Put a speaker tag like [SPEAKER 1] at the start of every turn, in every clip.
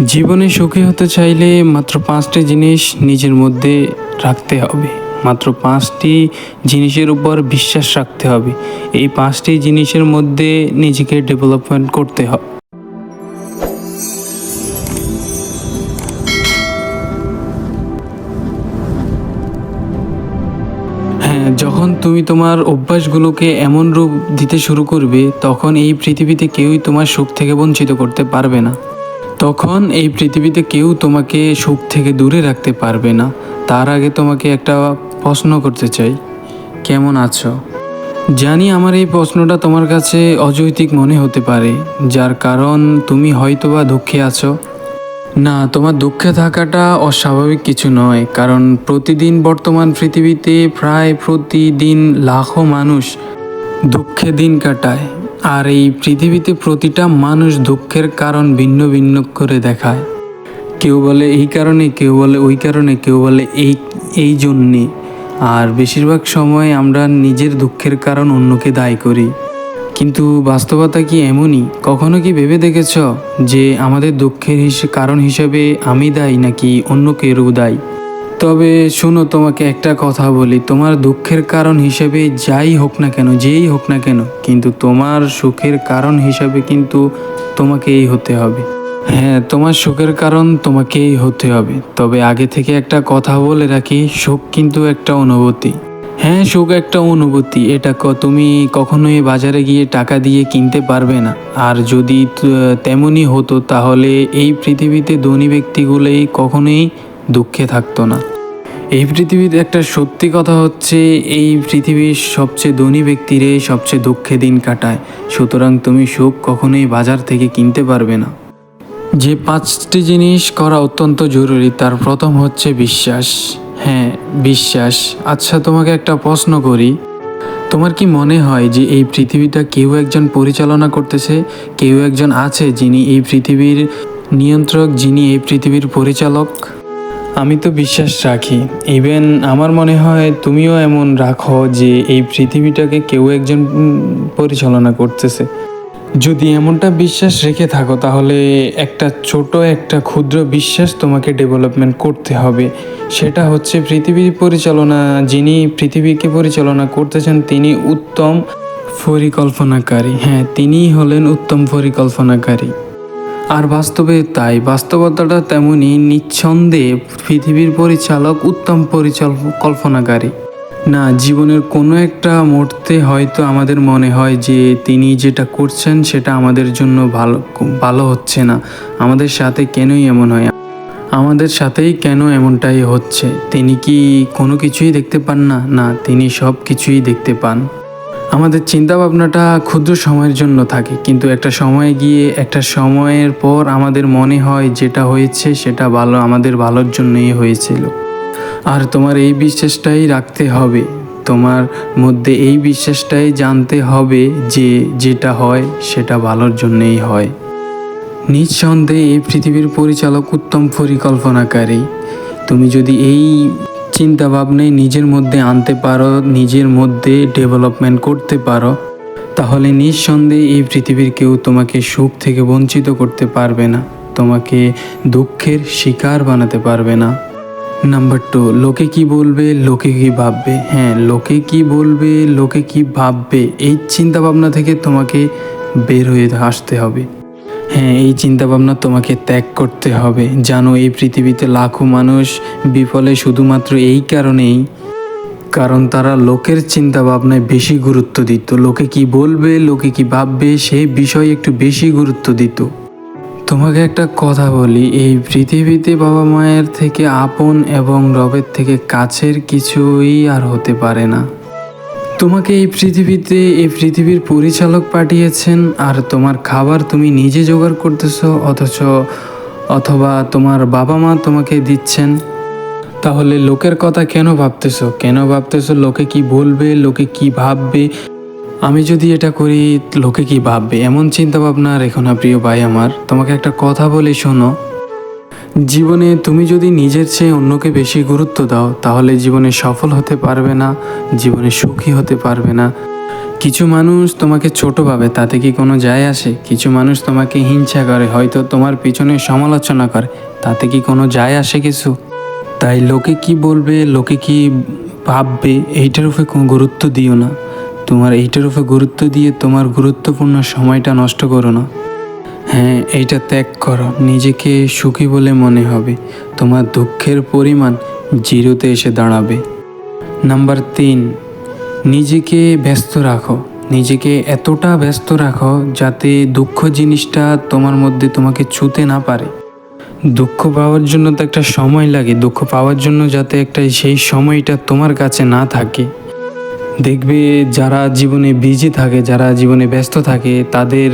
[SPEAKER 1] জীবনে সুখী হতে চাইলে মাত্র পাঁচটি জিনিস নিজের মধ্যে রাখতে হবে। মাত্র পাঁচটি জিনিসের উপর বিশ্বাস রাখতে হবে। এই পাঁচটি জিনিসের মধ্যে নিজেকে ডেভেলপমেন্ট করতে হবে হ্যাঁ যখন তুমি তোমার অভ্যাসগুলোকে এমন রূপ দিতে শুরু করবে, তখন এই পৃথিবীতে কেউই তোমার সুখ থেকে বঞ্চিত করতে পারবে না। তখন এই পৃথিবীতে কেউ তোমাকে সুখ থেকে দূরে রাখতে পারবে না। তার আগে তোমাকে একটা প্রশ্ন করতে চাই। কেমন আছো? জানি আমার এই প্রশ্নটা তোমার কাছে অযৌক্তিক মনে হতে পারে, যার কারণ তুমি হয়তো বা দুঃখে আছো। না, তোমার দুঃখে থাকাটা অস্বাভাবিক কিছু নয়, কারণ প্রতিদিন বর্তমান পৃথিবীতে প্রায় প্রতিদিন লাখো মানুষ দুঃখে দিন কাটায়। আর এই পৃথিবীতে প্রতিটা মানুষ দুঃখের কারণ ভিন্ন ভিন্ন করে দেখায়। কেউ বলে এই কারণে, কেউ বলে ওই কারণে, কেউ বলে এই এই জন্যে। আর বেশিরভাগ সময় আমরা নিজের দুঃখের কারণ অন্যকে দায়ী করি। কিন্তু বাস্তবতা কি এমনই? কখনো কি ভেবে দেখেছ যে আমাদের দুঃখের কারণ হিসেবে আমি দায়ী নাকি অন্য কেউ দায়ী? তবে শোনো, তোমাকে একটা কথা বলি। তোমার দুঃখের কারণ হিসেবে যাই হোক না কেন, যেই হোক না কেন, কিন্তু তোমার সুখের কারণ হিসাবে কিন্তু তোমাকেই হতে হবে। হ্যাঁ তোমার সুখের কারণ তোমাকেই হতে হবে। তবে আগে থেকে একটা কথা বলে রাখি, সুখ কিন্তু একটা অনুভূতি। হ্যাঁ সুখ একটা অনুভূতি। এটা ক- তুমি কখনোই বাজারে গিয়ে টাকা দিয়ে কিনতে পারবে না। আর যদি তেমনই হতো, তাহলে এই পৃথিবীতে ধনী ব্যক্তিগুলোই কখনোই দুঃখে থাকতো না। এই পৃথিবীর একটা সত্যি কথা হচ্ছে, এই পৃথিবীর সবচেয়ে ধনী ব্যক্তিরাই সবচেয়ে দুঃখে দিন কাটায়। সুতরাং তুমি সুখ কখনোই বাজার থেকে কিনতে পারবে না। যে পাঁচটি জিনিস করা অত্যন্ত জরুরি, তার প্রথম হচ্ছে বিশ্বাস। হ্যাঁ বিশ্বাস। আচ্ছা তোমাকে একটা প্রশ্ন করি। তোমার কি মনে হয় যে এই পৃথিবীটা কেউ একজন পরিচালনা করতেছে, কেউ একজন আছে যিনি এই পৃথিবীর নিয়ন্ত্রক, যিনি এই পৃথিবীর পরিচালক? আমি তো বিশ্বাস রাখি। ইভেন আমার মনে হয় তুমিও এমন রাখো যে এই পৃথিবীটাকে কেউ একজন পরিচালনা করতেছে। যদি এমনটা বিশ্বাস রেখে থাকো, তাহলে একটা ছোট, একটা ক্ষুদ্র বিশ্বাস তোমাকে ডেভেলপমেন্ট করতে হবে। সেটা হচ্ছে পৃথিবীর পরিচালনা, যিনি পৃথিবীকে পরিচালনা করতেছেন, তিনি উত্তম পরিকল্পনাকারী। হ্যাঁ তিনিই হলেন উত্তম পরিকল্পনাকারী। আর বাস্তবে তাই বাস্তবতাটা তেমনই নিঃসন্দেহে পৃথিবীর পরিচালক, উত্তম পরিকল্পনাকারী না, জীবনের কোনো একটা মুহূর্তে হয়তো আমাদের মনে হয় যে তিনি যেটা করছেন সেটা আমাদের জন্য ভালো ভালো হচ্ছে না। আমাদের সাথে কেনই এমন হয়? আমাদের সাথেই কেন এমনটাই হচ্ছে? তিনি কি কোনো কিছুই দেখতে পান না? না, তিনি সব কিছুই দেখতে পান। আমাদের চিন্তা ভাবনাটা ক্ষুদ্র সময়ের জন্য থাকে, কিন্তু একটা সময়ে গিয়ে একটা সময়ের পর আমাদের মনে হয় যেটা হয়েছে সেটা ভালো, আমাদের ভালোর জন্যই হয়েছিল। আর তোমার এই বিশ্বাসটাই রাখতে হবে, তোমার মধ্যে এই বিশ্বাসটাই জানতে হবে যে যেটা হয় সেটা ভালোর জন্যই হয়। নিঃসন্দেহে এই পৃথিবীর পরিচালক উত্তম পরিকল্পনাকারী। তুমি যদি এই চিন্তা ভাবনায় নিজের মধ্যে আনতে পারো, নিজের মধ্যে ডেভেলপমেন্ট করতে পারো, তাহলে নিঃসন্দেহে এই পৃথিবীর কেউ তোমাকে সুখ থেকে বঞ্চিত করতে পারবে না, তোমাকে দুঃখের শিকার বানাতে পারবে না। নাম্বার টু লোকে কি বলবে, লোকে কি ভাববে? হ্যাঁ লোকে কি বলবে, লোকে কি ভাববে? এই চিন্তা ভাবনা থেকে তোমাকে বের হয়ে আসতে হবে। হ্যাঁ এই চিন্তাভাবনা তোমাকে ত্যাগ করতে হবে। জানো, এই পৃথিবীতে লাখো মানুষ বিফলে শুধুমাত্র এই কারণেই। কারণ তারা লোকের চিন্তা ভাবনায় বেশি গুরুত্ব দিত। লোকে কি বলবে, লোকে কি ভাববে সেই বিষয়ে একটু বেশি গুরুত্ব দিত। তোমাকে একটা কথা বলি, এই পৃথিবীতে বাবা মায়ের থেকে আপন এবং রবের থেকে কাছের কিছুই আর হতে পারে না। তোমাকে এই পৃথিবীতে এই পৃথিবীর পরিচালক পাঠিয়েছেন, আর তোমার খাবার তুমি নিজে জোগাড় করতেছো, অথচ অথবা তোমার বাবা মা তোমাকে দিচ্ছেন। তাহলে লোকের কথা কেন ভাবতেছো? কেন ভাবতেছো লোকে কি বলবে, লোকে কি ভাববে? আমি যদি এটা করি, লোকে কি ভাববে? এমন চিন্তা ভাবনা রেখো না, প্রিয় ভাই আমার। তোমাকে একটা কথা বলি, শোনো। জীবনে তুমি যদি নিজের চেয়ে অন্যকে বেশি গুরুত্ব দাও, তাহলে জীবনে সফল হতে পারবে না, জীবনে সুখী হতে পারবে না। কিছু মানুষ তোমাকে ছোট ভাবে, তাতে কি কোনো যায় আসে? কিছু মানুষ তোমাকে হিংসা করে, হয়তো তোমার পিছনে সমালোচনা করে, তাতে কি কোনো যায় আসে কিছু? তাই লোকে কি বলবে, লোকে কি ভাববে, এইটার উপরে কোনো গুরুত্ব দিও না। তোমার এইটার উপরে গুরুত্ব দিয়ে তোমার গুরুত্বপূর্ণ সময়টা নষ্ট করো না। হ্যাঁ এইটা ত্যাগ করো। নিজেকে সুখী বলে মনে হবে। তোমার দুঃখের পরিমাণ জিরোতে এসে দাঁড়াবে। নাম্বার তিন, নিজেকে ব্যস্ত রাখো। নিজেকে এতটা ব্যস্ত রাখো যাতে দুঃখ জিনিসটা তোমার মধ্যে তোমাকে ছুতে না পারে। দুঃখ পাওয়ার জন্য তো একটা সময় লাগে। দুঃখ পাওয়ার জন্য যাতে একটা সেই সময়টা তোমার কাছে না থাকে। দেখবে যারা জীবনে বিজি থাকে, যারা জীবনে ব্যস্ত থাকে, তাদের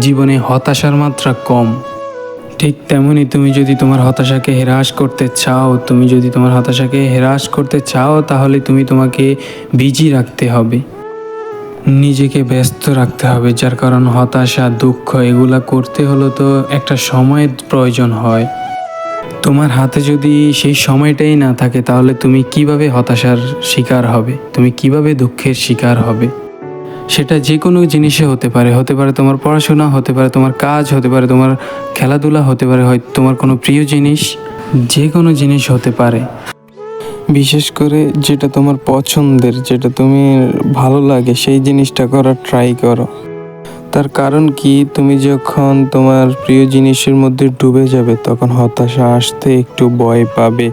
[SPEAKER 1] জীবনে হতাশার মাত্রা কম। ঠিক তেমনি তুমি যদি তোমার হতাশাকে হ্রাস করতে চাও, তুমি যদি তোমার হতাশাকে হ্রাস করতে চাও, তাহলে তুমি তোমাকে বিজি রাখতে হবে। নিজেকে ব্যস্ত রাখতে হবে, যার কারণ হতাশা, দুঃখ, এগুলা করতে হলো তো একটা সময়ের প্রয়োজন হয়। তোমার হাতে যদি সেই সময়টাই না থাকে, তাহলে তুমি কীভাবে হতাশার শিকার হবে? তুমি কীভাবে দুঃখের শিকার হবে? সেটা যে কোনো জিনিসে হতে পারে। হতে পারে তোমার পড়াশোনা, হতে পারে তোমার কাজ, হতে পারে তোমার খেলাধুলা, হতে পারে হয়তো তোমার কোনো প্রিয় জিনিস যে কোনো জিনিস হতে পারে। বিশেষ করে যেটা তোমার পছন্দের, যেটা তুমি ভালো লাগে, সেই জিনিসটা করার ট্রাই করো। তার কারণ কি? তুমি যখন তোমার প্রিয় জিনিসের মধ্যে ডুবে যাবে, তখন হতাশা আসতে একটু ভয় পাবে।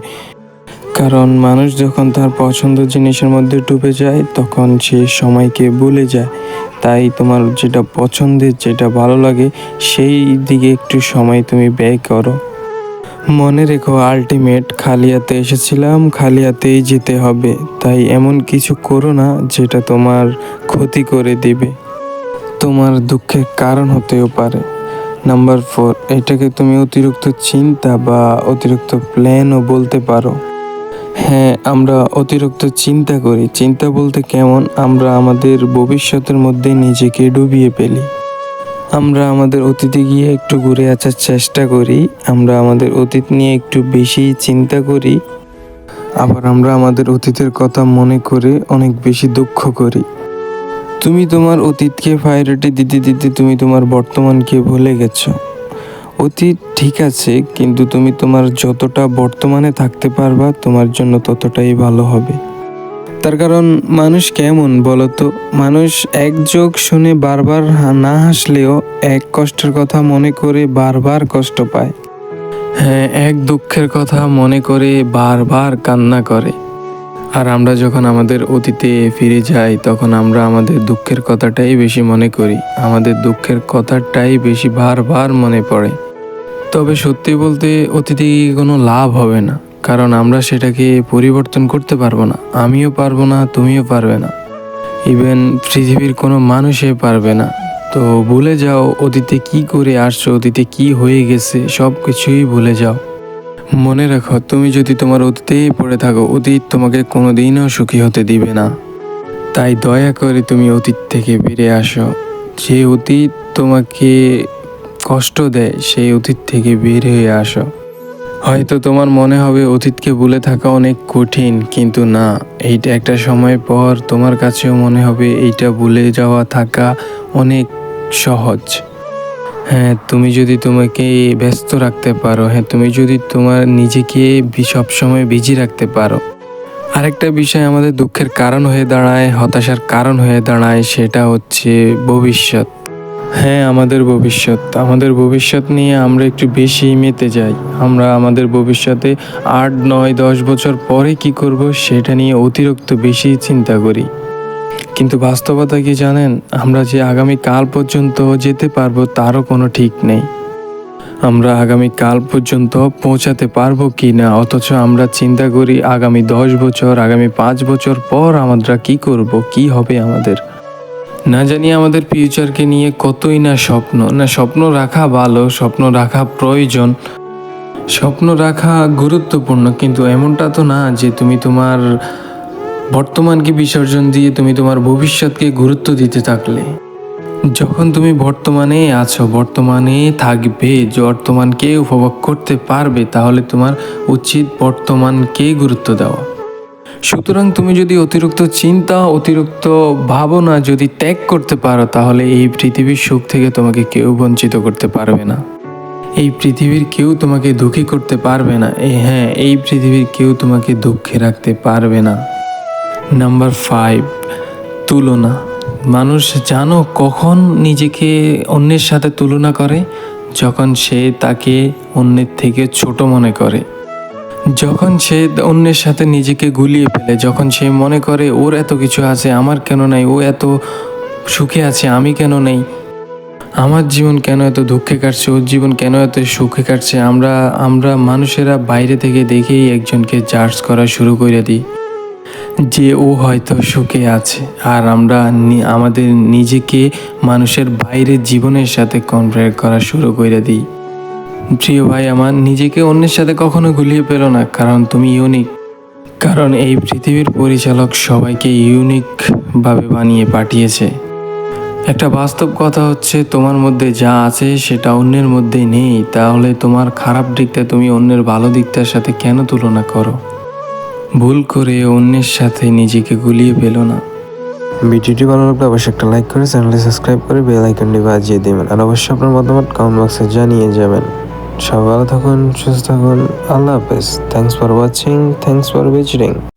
[SPEAKER 1] কারণ মানুষ যখন তার পছন্দের জিনিসের মধ্যে ডুবে যায়, তখন সে সময়কে ভুলে যায়। তাই তোমার যেটা পছন্দের, যেটা ভালো লাগে, সেই দিকে একটু সময় তুমি ব্যয় করো। মনে রেখো আলটিমেট খালি হাতে এসেছিলাম খালি হাতেই যেতে হবে। তাই এমন কিছু করো না, যেটা তোমার ক্ষতি করে দিবে। তোমার দুঃখের কারণ হতেও পারে। নাম্বার ফোর এটাকে তুমি অতিরিক্ত চিন্তা বা অতিরিক্ত প্ল্যানও বলতে পারো। হ্যাঁ আমরা অতিরিক্ত চিন্তা করি। চিন্তা বলতে কেমন? আমরা আমাদের ভবিষ্যতের মধ্যে নিজেকে ডুবিয়ে ফেলি। আমরা আমাদের অতীতে গিয়ে একটু ঘুরে আসার চেষ্টা করি। আমরা আমাদের অতীত নিয়ে একটু বেশি চিন্তা করি। আবার আমরা আমাদের অতীতের কথা মনে করে অনেক বেশি দুঃখ করি। তুমি তোমার অতীতকে প্রায়োরিটি দিতে দিতে তুমি তোমার বর্তমানকে ভুলে গেছো। অতীত ঠিক আছে, কিন্তু তুমি তোমার যতটা বর্তমানে থাকতে পারবা, তোমার জন্য ততটাই ভালো হবে। তার কারণ মানুষ কেমন বলতো? মানুষ এক যোগ শুনে বারবার না হাসলেও এক কষ্টের কথা মনে করে বারবার কষ্ট পায়। হ্যাঁ এক দুঃখের কথা মনে করে বারবার কান্না করে। আর আমরা যখন আমাদের অতীতে ফিরে যাই, তখন আমরা আমাদের দুঃখের কথাটাই বেশি মনে করি। আমাদের দুঃখের কথাটাই বেশি বারবার মনে পড়ে। তবে সত্যি বলতে অতীতে কোনো লাভ হবে না, কারণ আমরা সেটাকে পরিবর্তন করতে পারব না। আমিও পারব না, তুমিও পারবে না। ইভেন পৃথিবীর কোনো মানুষই পারবে না। তো ভুলে যাও, অতীতে কি করে আসছো, অতীতে কি হয়ে গেছে সব কিছুই ভুলে যাও। মনে রাখো, তুমি যদি তোমার অতীতেই পড়ে থাকো, অতীত তোমাকে কোনোদিনও সুখী হতে দিবে না। তাই দয়া করে তুমি অতীত থেকে ফিরে আসো। যে অতীত তোমাকে কষ্ট দেয়, সেই অতীত থেকে বের হয়ে আসো। হয়তো তোমার মনে হবে, অতীতকে ভুলে থাকা অনেক কঠিন, কিন্তু না, এইটা একটা সময় পর তোমার কাছেও মনে হবে, এইটা ভুলে যাওয়া থাকা অনেক সহজ। হ্যাঁ তুমি যদি তোমাকে ব্যস্ত রাখতে পারো হ্যাঁ তুমি যদি তোমার নিজেকে সবসময় বিজি রাখতে পারো। আরেকটা বিষয় আমাদের দুঃখের কারণ হয়ে দাঁড়ায়, হতাশার কারণ হয়ে দাঁড়ায়, সেটা হচ্ছে ভবিষ্যৎ। হ্যাঁ আমাদের ভবিষ্যৎ। আমাদের ভবিষ্যৎ নিয়ে আমরা একটু বেশি মেতে যাই। আমরা আমাদের ভবিষ্যতে আট, নয়, দশ বছর পরে কি করব, সেটা নিয়ে অতিরিক্ত বেশি চিন্তা করি। কিন্তু বাস্তবতা কি জানেন? আমরা যে আগামী কাল পর্যন্ত যেতে পারব তারও কোনো ঠিক নেই। আমরা আগামী কাল পর্যন্ত পৌঁছাতে পারব কি না? অথচ আমরা চিন্তা করি আগামী দশ বছর, আগামী পাঁচ বছর পর আমরা কি করব, কি হবে আমাদের? না জানি আমাদের ফিউচারকে নিয়ে কতই না স্বপ্ন। না, স্বপ্ন রাখা ভালো, স্বপ্ন রাখা প্রয়োজন। স্বপ্ন রাখা গুরুত্বপূর্ণ, কিন্তু এমনটা তো না যে তুমি তোমার বর্তমানকে বিসর্জন দিয়ে তুমি তোমার ভবিষ্যৎকে গুরুত্ব দিতে থাকলে? যখন তুমি বর্তমানে আছো, বর্তমানে থাকবে বর্তমানকে উপভোগ করতে পারবে, তাহলে তোমার উচিত বর্তমানকে গুরুত্ব দেওয়া। সুতরাং তুমি যদি অতিরিক্ত চিন্তা, অতিরিক্ত ভাবনা যদি ত্যাগ করতে পারো, তাহলে এই পৃথিবীর সুখ থেকে তোমাকে কেউ বঞ্চিত করতে পারবে না। এই পৃথিবীর কেউ তোমাকে দুঃখী করতে পারবে না। হ্যাঁ এই পৃথিবীর কেউ তোমাকে দুঃখে রাখতে পারবে না। নাম্বার ফাইভ তুলনা। মানুষ জানো কখন নিজেকে অন্যের সাথে তুলনা করে? যখন সে তাকে অন্যের থেকে ছোট মনে করে। যখন সে অন্যের সাথে নিজেকে গুলিয়ে ফেলে, যখন সে মনে করে, ওর এত কিছু আছে, আমার কেন নাই? ও এত সুখে আছে, আমি কেন নেই? আমার জীবন কেন এত দুঃখে কাটছে? ওর জীবন কেন এত সুখে কাটছে? আমরা আমরা মানুষেরা বাইরে থেকে দেখেই একজনকে জাজ করা শুরু করে দিই। যে ও হয়তো সুখে আছে। আর আমরা আমাদের নিজেকে মানুষের বাইরের জীবনের সাথে কম্পেয়ার করা শুরু করে দিই। প্রিয় ভাই, আমার নিজেকে অন্যের সাথে কখনো গুলিয়ে পেল না, কারণ তুমি ইউনিক কারণ এই পৃথিবীর পরিচালক সবাইকে ইউনিকভাবে বানিয়ে পাঠিয়েছে। একটা বাস্তব কথা হচ্ছে, তোমার মধ্যে যা আছে সেটা অন্যের মধ্যে নেই। তাহলে তোমার খারাপ দিকটা তুমি অন্যের ভালো দিকটার সাথে কেন তুলনা করো? ভুল করে অন্যের সাথে নিজেকে গুলিয়ে পেল না।
[SPEAKER 2] ভিডিওটি ভালো লাগলে অবশ্যই একটা লাইক করে চ্যানেলটি সাবস্ক্রাইব করে বেল আইকনটি বাজিয়ে দেবেন। আর অবশ্যই আপনার মতামত কমেন্ট বক্সে জানিয়ে যাবেন। সব ভালো থাকুন, সুস্থ থাকুন। আল্লাহ হাফেজ। Thanks for watching thanks for visiting